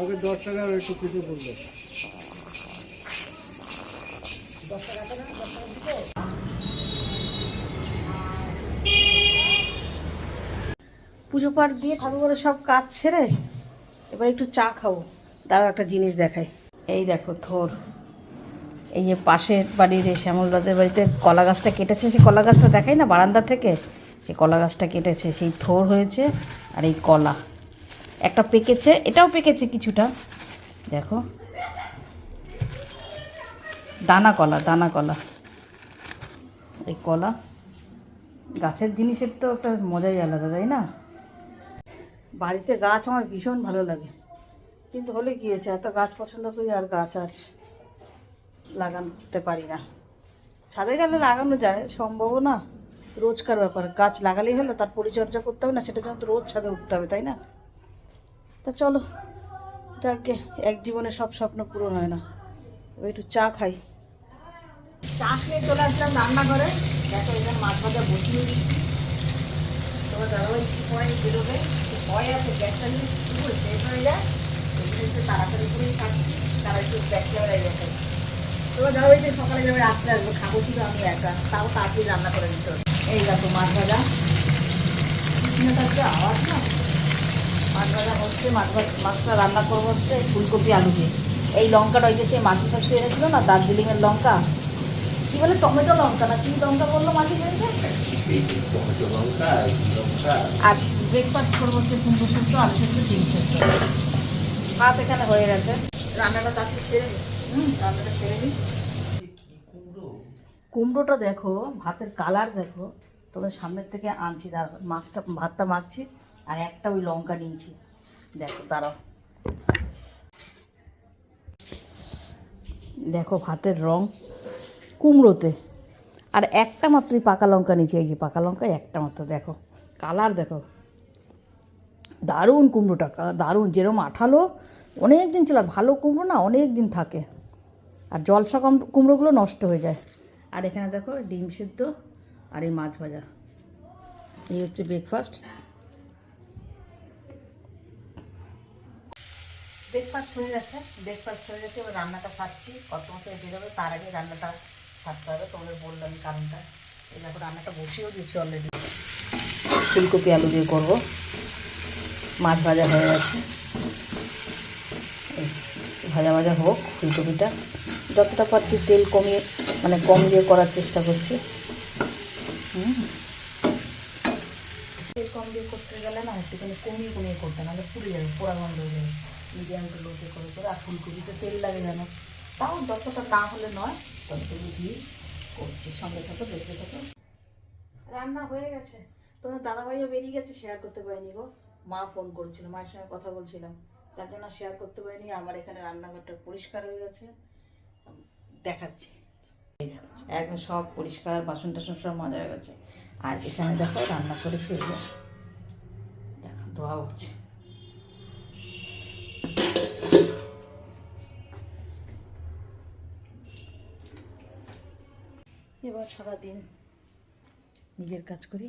আগে দশ টাকা একটু কিছু বলল পুজো পাঠ দিয়ে ঠাকুর ঘরে সব কাজ ছেড়ে এবার একটু চা খাব। দাঁড়াও, একটা জিনিস দেখাই। এই দেখো, থোর। এই যে পাশের বাড়ির শ্যামলদাদের বাড়িতে কলা গাছটা কেটেছে। সেই কলা গাছটা দেখাই না বারান্দা থেকে? সেই কলা গাছটা কেটেছে। সেই থোর হয়েছে আর এই কলা। একটা পেকেছে, এটাও পেকেছে কিছুটা। দেখো। দানা কলা দানা কলা। এই কলা, গাছের জিনিসের তো একটা মজাই আলাদা, তাই না? বাড়িতে গাছ আমার ভীষণ ভালো লাগে। কিন্তু হলে কি হয়েছে, এত গাছ পছন্দ করি আর গাছ আর লাগাতে পারি না। ছাদে গেলে লাগানো যায়, সম্ভবও না। রোজকার ব্যাপার, গাছ লাগালেই হলো, তার পরিচর্যা করতে হবে না, সেটা তো রোজ ছাদে উঠতে হবে, তাই না? তা চলো, এটাকে এক জীবনে সব স্বপ্ন পূরণ হয় না। একটু চা খাই। চা খেয়ে চলে আসলাম রান্নাঘরে। দেখো, এখানে মাছ ভাজা বসিয়ে দিচ্ছি। তোমার দাদাভাই বেরোবে? ভয় আছে গ্যাসটা শেষ হয়ে যায়? তাড়াতাড়ি করেই খাচ্ছি, তারা একটু ব্যাক ক্যামেরায় দেখে তোমার দাদাভাই যে সকালে যাবে, রাত্রে আসব, খাব কিন্তু আমি একা? তাও তাড়াতাড়ি রান্না করে হবে। এই দেখো মাছ ভাজা। আওয়াজ না। মাছ ভাজা হচ্ছে মাছ মাছটা রান্না করব হচ্ছে ফুলকপি আলু দিয়ে। এই লঙ্কাটা ওই যে সেই মাটি শাশু এনেছিল না, দার্জিলিংয়ের লঙ্কা? কি বলে, টমেটো লঙ্কা না, কি লঙ্কা বলল মাটি এনেছে আর ব্রেকফাস্ট করব হচ্ছে কুমড়ো সেদ্ধ, আলু সেদ্ধ, ডিম সেদ্ধ। ভাত এখানে হয়ে গেছে। রান্নাটা তাকে সেরে হুম, রান্নাটা সেরে নিই কুমড়োটা দেখো, ভাতের কালার দেখো। তোদের সামনের থেকে আনছি দাঁড়াও মাছটা ভাতটা মাখছি। আর একটা ওই লঙ্কা নিয়েছি। দেখো, দাঁড়াও। দেখো ভাতের রং কুমড়োতে। আর একটা মাত্রই পাকা লঙ্কা নিচে এই যে পাকা লঙ্কা একটা মাত্র, দেখো। কালার দেখো। দারুণ কুমড়োটা দারুণ। যেরকম আঠালো, অনেক দিন চলে আর ভালো কুমড়ো না, অনেক দিন থাকে। আর জলসা কম কুমড়োগুলো নষ্ট হয়ে যায়। আর এখানে দেখো, ডিম সিদ্ধ আর এই মাছ ভাজা। এই হচ্ছে ব্রেকফাস্ট ব্রেকফাস্ট হয়ে গেছে। ব্রেকফাস্ট হয়ে গেছে, এবার রান্নাটা সারছি। কত মতো বেরোবে তার আগে রান্নাটা সারতে হবে। তোমাদের বললাম কারণটা। এই দেখো, রান্নাটা বসিয়েও দিয়েছি অলরেডি ফুলকপি, আলু দিয়ে করব। মাছ ভাজা হয়ে গেছে। ভাজা ভাজা হোক ফুলকপিটা। যতটা পারছি তেল কমিয়ে মানে কম দিয়ে করার চেষ্টা করছি। তেল কম দিয়ে করতে গেলে না, একটুখানি কমিয়ে কমিয়ে করতে নাহলে পুড়ে যাবে, পোড়া গন্ধ হয়ে যাবে। মিডিয়াম টু লোতে করে করে আর ফুলকপিতে তেল লাগে যেন। তাও যতটা না হলে নয়, ততটুকু দিয়ে করছি। সঙ্গে থাকো, দেখতে থাকো। রান্না হয়ে গেছে। তোমার দাদাভাইও বেরিয়ে গেছে শেয়ার করতে পারিনি গো। মা ফোন করেছিল, মায়ের সঙ্গে কথা বলছিলাম। তার জন্য শেয়ার করতে পারিনি, আমার এখানে রান্নাঘরটা পরিষ্কার হয়ে গেছে। দেখাচ্ছি। একদম সব পরিষ্কার বাসন টাসন সব মজা হয়ে গেছে। আর এখানে দেখো রান্না করেছি দেখো, ধোয়া উঠছে। এবার সারাদিন নিজের কাজ করি।